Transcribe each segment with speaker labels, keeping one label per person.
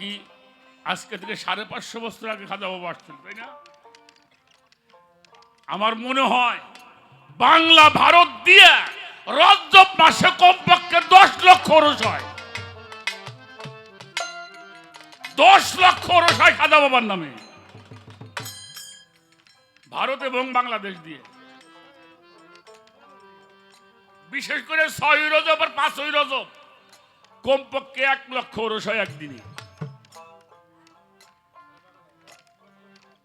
Speaker 1: কি? আজকে থেকে সাড়ে পাঁচশো বছর আগে খাজা বাবা আসছেন, তাই না? আমার মনে হয় বাংলা ভারত দিয়ে রজব মাসে কমপক্ষে দশ লক্ষ খরচ হয়। দশ লক্ষ খরচ হয় খাজা বাবার নামে। ভারত এবং বাংলাদেশ দিয়ে। বিশেষ করে ছয় রজব আর পাঁচই রজব কমপক্ষে এক লক্ষ খরচ হয় একদিনে।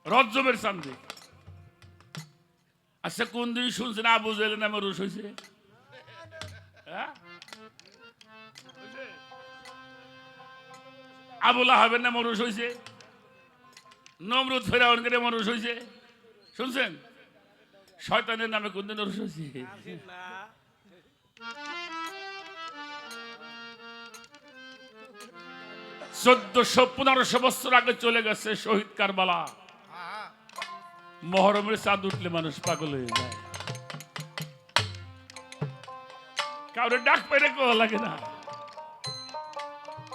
Speaker 1: রজ্জবের চান্দে আচ্ছা কোন দিন শুনছেন আবু জেলের নামে রুশ হয়েছে হ্যাঁ? হয়েছে? হয়েছে নমরুদ হয়েছে শুনছেন? শয়তানের নামে কোন দিন রুশ হয়েছে চোদ্দশো পনেরোশো বছর আগে চলে গেছে শহীদ কারবালা। মহরমের চাঁদ উঠলে মানুষ পাগল হয়ে যায়। কাউরে ডাক পেরে কোয়া লাগে না।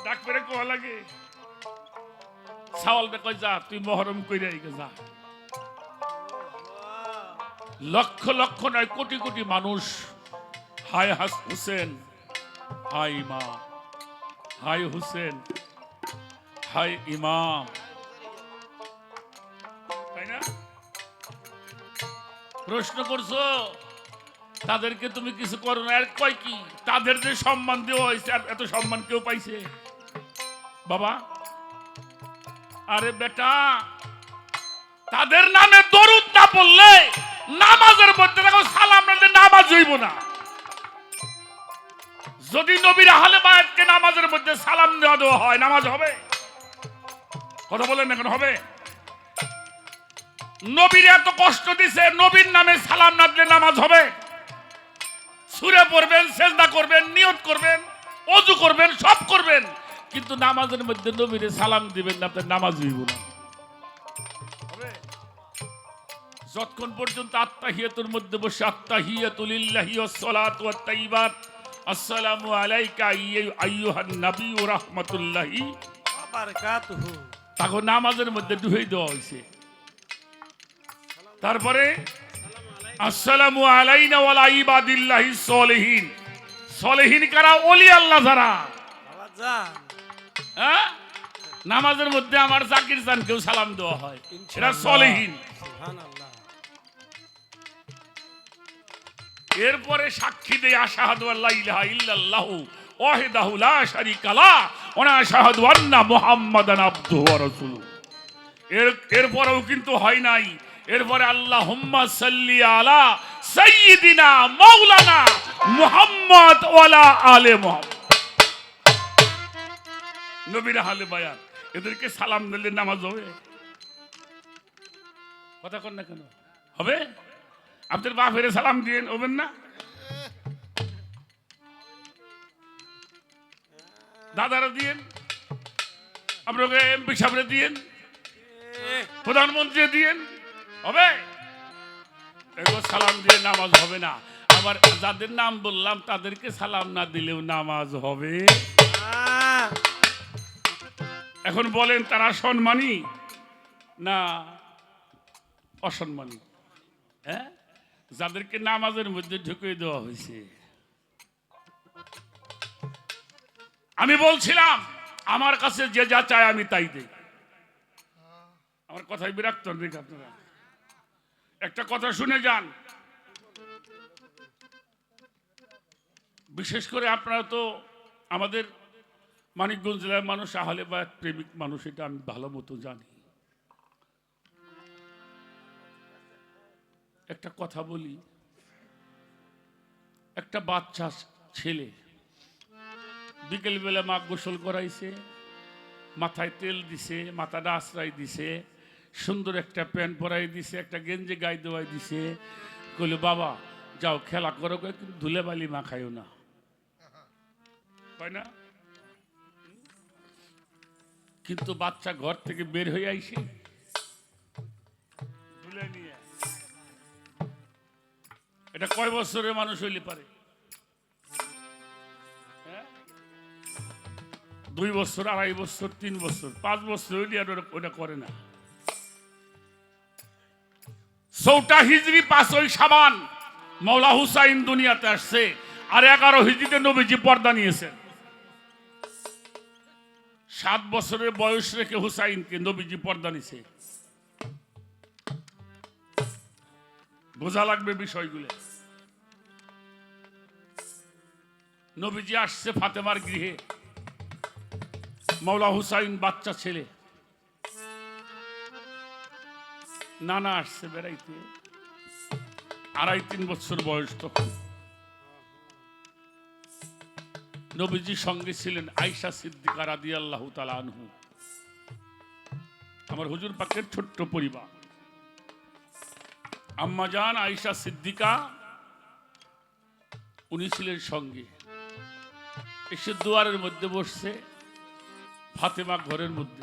Speaker 1: ডাক পেরে কোয়া লাগে। সাওয়ালটা কই যা, তুই মহরম কইরে আইগে যা। লক্ষ লক্ষ নয়, কোটি কোটি মানুষ। হাই হাস হুসেন, হাই মা, হাই হুসেন, হাই ইমাম। প্রশ্ন করছ? তাদেরকে তুমি কিছু করো না। আর কয় কি? তাদের যে সম্মান দেওয়া হয়েছে, আর এত সম্মান কেউ পাইছে? বাবা, আরে বেটা, তাদের নামে দরুদ না পড়লে নামাজের মধ্যে দেখো সালাম নামাজ হইব না। যদি নবীর আহলে বায়াতকে নামাজের মধ্যে সালাম দেওয়া দেওয়া হয়, নামাজ হবে? কথা বলেন এখন হবে? নবীর এত কষ্ট দিছে নবীর নামে সালাম না দিলে নামাজ হবে। সুরে পড়বেন সেজদা করবেন নিয়ত করবেন অজু করবেন সব করবেন। কিন্তু নামাজের মধ্যে নবীরে সালাম দিবেন না আপনার নামাজ হইব না? যতক্ষণ পর্যন্ত আত্মাহিয়াতুর মধ্যে বসে ওয়াসসালাতু আসসালামু আলাইকা আইয়ু- আইয়ুহান নবী ওয়া রাহমাতুল্লাহি।
Speaker 2: বারাকাতুহু।
Speaker 1: তাকে নামাজের মধ্যে ডুবে দেওয়া হয়েছে তারপরে আসসালামু আলাইনা ওয়ালা ইবাদিল্লাহি সলিহিন। সলিহিন কারা? ওলি আল্লাহ যারা। হ্যাঁ? নামাজের মধ্যে আমার জাকির চানকেও সালাম দেওয়া হয়। এরা সলিহিন। এরপরে সাক্ষী দেয় আশাহাদু আল্লাহ ইলাহা ইল্লাল্লাহু ওয়াহিদাহু লা শারীকা লা ওয়া আশহাদু আন্না মুহাম্মাদান আবদুহু ওয়া রাসূলুহু। এর এরপরেও কিন্তু হয় নাই। এরপরে আল্লাহুম্মা সাল্লি আলা সাইয়্যিদিনা মাওলানা মুহাম্মদ আলে মুহাম্মদ। নবীর হালে বায়ান, এদেরকে সালাম দিলে নামাজ হবে? কথা কর না কেন? হবে? আপনার বাপের সালাম দিয়েন, হবেন না? দাদারা দিয়েন, আপনাকে এমপি সাহেবরা দিয়েন প্রধানমন্ত্রী দিয়েন হবে? এগুলো সালাম দিয়ে নামাজ হবে না। আবার যাদের নাম বললাম, তাদেরকে সালাম না দিলেও নামাজ হবে। এখন বলেন, তারা সম্মানী? না, অসম্মানী। হ্যাঁ? যাদেরকে নামাজের মধ্যে ঢুকিয়ে দেওয়া হয়েছে। আমি বলছিলাম, আমার কাছে যে যা চায় আমি তাই দেই। আমার কথায় বিরক্ত আপনারা? একটা কথা শুনে যান। বিশেষ করে আপনারা তো আমাদের মানিকগঞ্জ জেলার মানুষ, আহলে বা প্রেমিক মানুষ, এটা আমি ভালো মতো জানি। একটা কথা বলি, একটা বাচ্চা ছেলে বিকেলবেলা মা গোসল করাইছে, মাথায় তেল দিছে, মাথাটা আশ্রয় দিছে সুন্দর একটা প্যান্ট পরাই দিছে, একটা গেঞ্জি গায়ে দেওয়াই দিছে। কইলে, বাবা, যাও খেলা করো কিন্তু ধুলে বালি মা খাইও না। তাই না? কিন্তু বাচ্চা ঘর থেকে বের হয়ে আইসে। এটা কয় বছরের মানুষ হইলে পারে? হ্যাঁ? দুই বছর, আড়াই বছর, তিন বছর, পাঁচ বছর হইলে আর ওটা করে না। চৌটা হিজড়ি পাঁচই সাবান মৌলা হুসাইন দুনিয়াতে আসছে আর এগারো হিজড়িতে নবীজি পর্দা নিয়েছেন। সাত বছরের বয়স রেখে হুসাইনকে নবীজি পর্দা নিছে। বোঝা লাগবে বিষয়গুলো। নবীজি আসছে ফাতেমার গৃহে। মৌলা হুসাইন বাচ্চা ছেলে। নানা আসছে বেড়াইতে। আড়াই, তিন বছর বয়স তখন। নবীজির সঙ্গে ছিলেন আইসা সিদ্দিকা রাদি আল্লাহ আনহু। আমার হুজুর পাকের ছোট্ট পরিবার। আম্মাজান আইসা সিদ্দিকা, উনি ছিলেন সঙ্গে। এসে দুয়ারের মধ্যে বসছে, ফাতেমা ঘরের মধ্যে।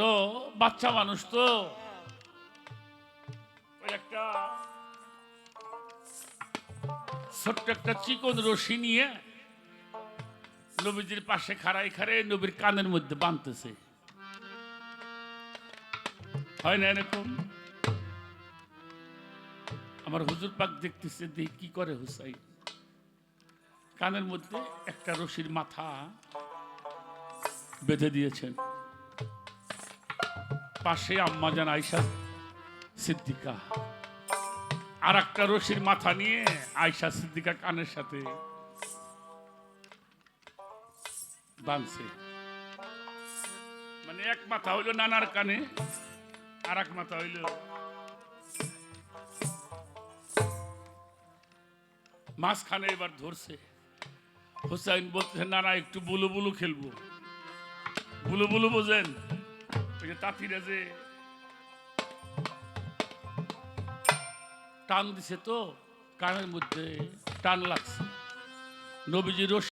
Speaker 1: তো বাচ্চা মানুষ তো। একটা ছোট্ট একটা চিকন রশি নিয়ে নবীজির পাশে খাড়াই খাড়াই নবীর কানের মধ্যে বাঁধতেছে। হয় না এরকম? আমার হুজুর পাক দেখতেছে, দেখি কি করে হুসাই কানের মধ্যে একটা রশির মাথা বেঁধে দিয়েছেন। পাশে আম্মাজান আয়সা সিদ্দিকা। আর একটা রশির মাথা নিয়ে আয়সা সিদ্দিকা কানের সাথে মানে এক মাথা হইল নানার কানে আর এক মাথা হইল মাঝখানে এবার ধরছে। হুসাইন বলতেছে না না একটু বুলু বুলু খেলব। বুলু বুলু বোঝেন? ওই যে তাঁতিরা যে টান দিছে তো কানের মধ্যে টান লাগছে। নবীজি রশি